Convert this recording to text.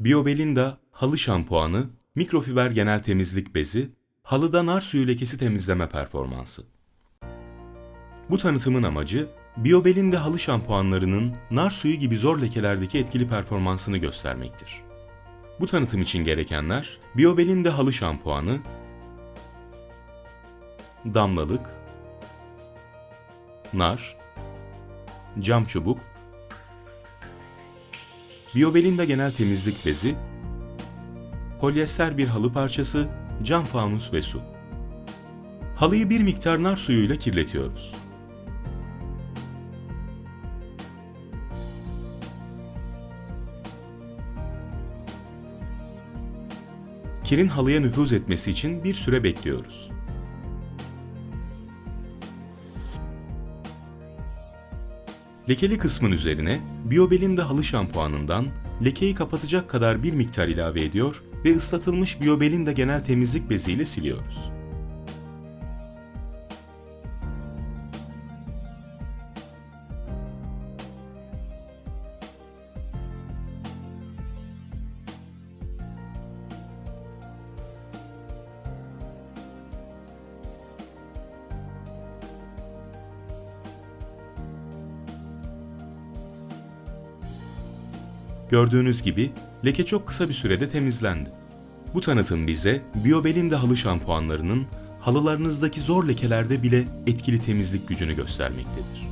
Biobelinda halı şampuanı, mikrofiber genel temizlik bezi, halıda nar suyu lekesi temizleme performansı. Bu tanıtımın amacı, Biobelinda halı şampuanlarının nar suyu gibi zor lekelerdeki etkili performansını göstermektir. Bu tanıtım için gerekenler, Biobelinda halı şampuanı, damlalık, nar, cam çubuk, Biobelinda genel temizlik bezi, polyester bir halı parçası, cam fanus ve su. Halıyı bir miktar nar suyuyla kirletiyoruz. Kirin halıya nüfuz etmesi için bir süre bekliyoruz. Lekeli kısmın üzerine Biobelinda halı şampuanından lekeyi kapatacak kadar bir miktar ilave ediyor ve ıslatılmış Biobelinda genel temizlik beziyle siliyoruz. Gördüğünüz gibi leke çok kısa bir sürede temizlendi. Bu tanıtım bize Biobelinda halı şampuanlarının halılarınızdaki zor lekelerde bile etkili temizlik gücünü göstermektedir.